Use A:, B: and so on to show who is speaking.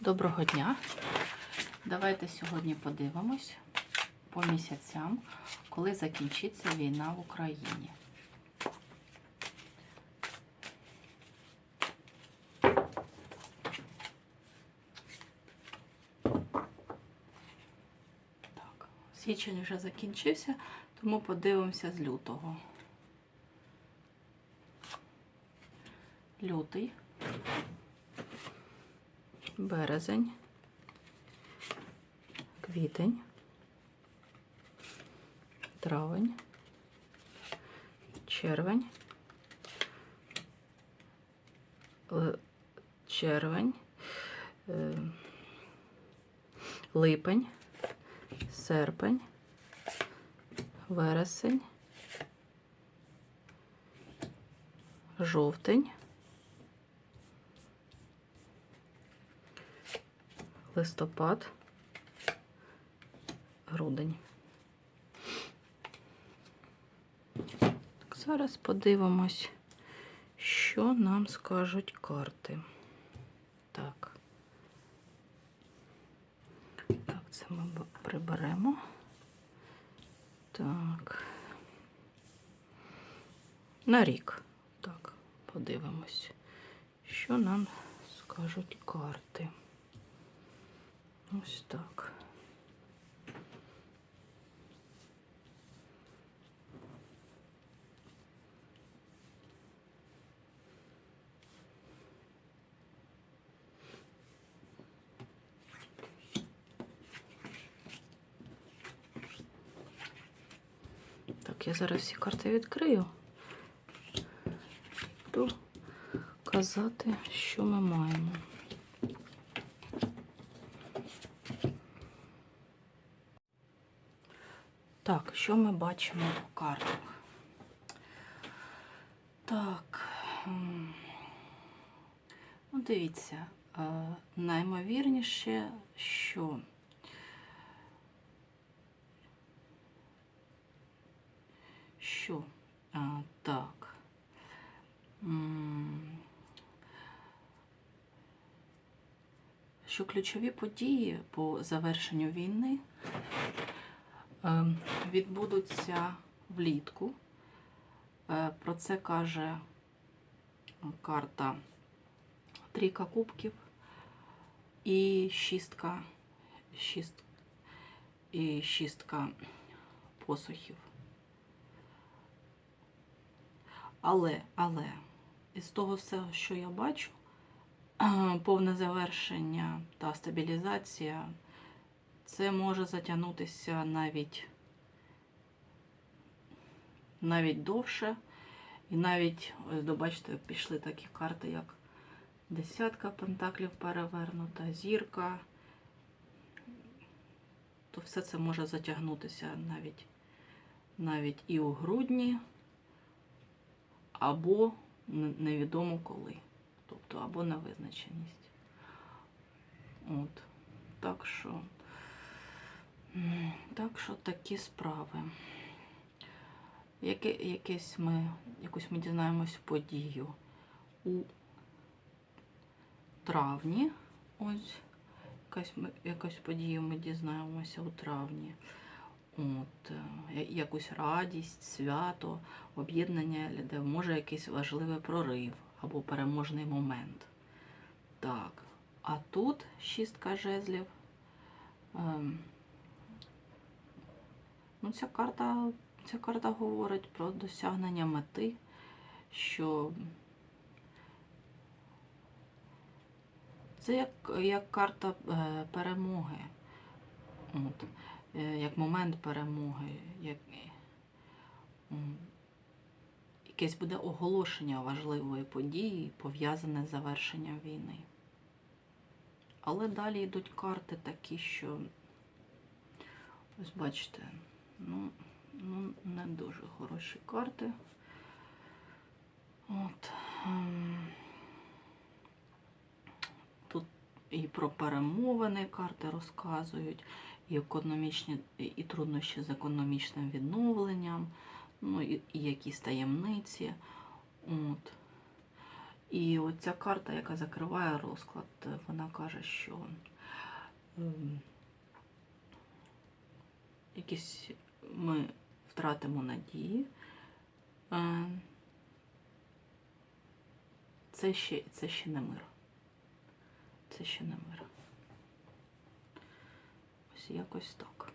A: Доброго дня. Давайте сьогодні подивимось по місяцям, коли закінчиться війна в Україні. Так, січень вже закінчився, тому подивимося з лютого. Лютий березень, квітень, травень, червень, червень, е, липень, серпень, вересень, жовтень. Листопад, грудень. Так, зараз подивимось, що нам скажуть карти. Так. Так, це ми приберемо. Так. На рік. Так, подивимось, що нам скажуть карти. Ось так. Так, я зараз всі карти відкрию. Буду казати, що ми маємо. Так, що ми бачимо по картах? Так. Ну, дивіться, е, наймовірніше, що що а, так. Що ключові події по завершенню війни е, відбудуться влітку. Е, Про це каже карта Трійка кубків і шістка, шіст, і шістка посухів. Але, але, із того всього, що я бачу, повне завершення та стабілізація це може затягнутися навіть навіть довше. І навіть, ось добачите, пішли такі карти, як десятка пентаклів перевернута, зірка. То все це може затягнутися навіть, навіть і у грудні, або невідомо коли. Тобто або на визначеність. От. Так що. Так що такі справи. Яке, якесь ми, якусь ми дізнаємось подію у травні. Ось якась, якусь подію ми дізнаємося у травні. От, е, якусь радість, свято, об'єднання людей, може якийсь важливий прорив або переможний момент. Так. А тут шістка жезлів. Ем, ну, ця карта, ця карта говорить про досягнення мети, що це як, як карта е, перемоги. От, е, як момент перемоги, як, якесь буде оголошення важливої події, пов'язане з завершенням війни. Але далі йдуть карти такі, що, ось бачите, ну, ну не дуже хороші карти. От. ем, Тут і про перемовини карти розказують, і економічні, і- труднощі з економічним відновленням, ну і, і якісь таємниці. От. І оця карта, яка закриває розклад, вона каже, що ем, якісь ми втратимо надії. Е, Це ще, це ще не мир. Це ще не мир. Ось якось так.